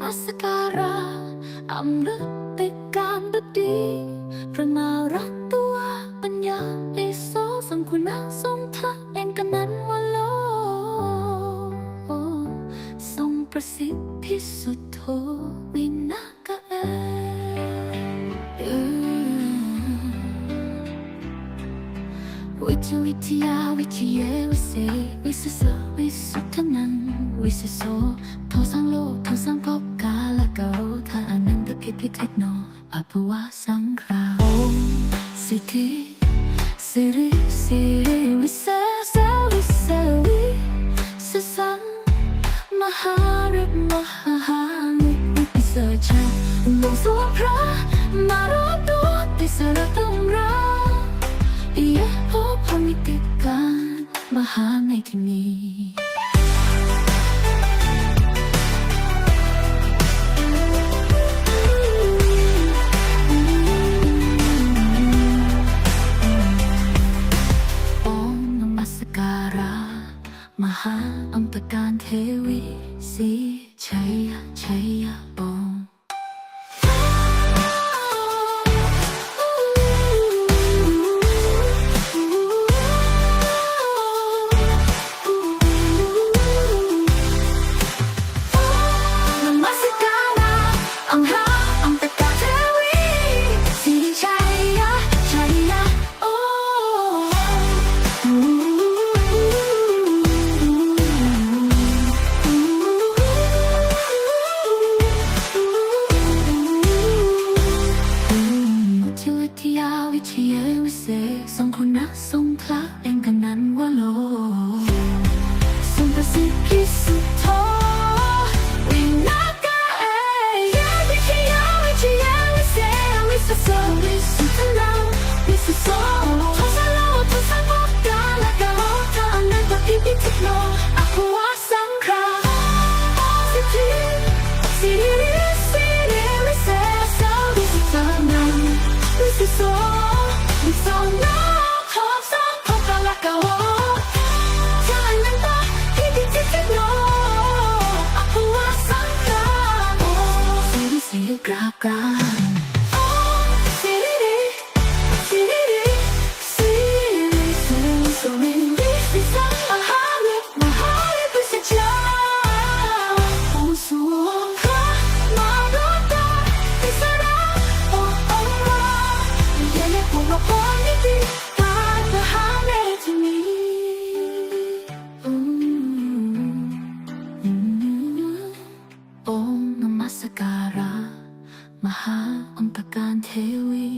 มัสการะอำลึกติการบดีพระนารักตัวปัญญาเอโซสังคุณะทรงทะเองกันนั้นวะโลทรงประสิทธิ์พิสุทธโธวิ วิทยวิทยาวิทยาวิเศษวิสุสวิสุทธนังวิสุโสโทสังโลกโทสังภพกาลเกะโรธาอนันตพิพิเทคโนอภวะสังคราโอมสิทธิสิริสิริวิเศษวิเศษวิสสังมหาฤทธิ์มหาหานุปิเสชาลงสวพระมาร หาในที่นี้มหาอัมปการเทวีสีชัยชัยยะโอ วิทยาวิเศษสองคนนะสอง กราบกราน มหาอัมปการเทวี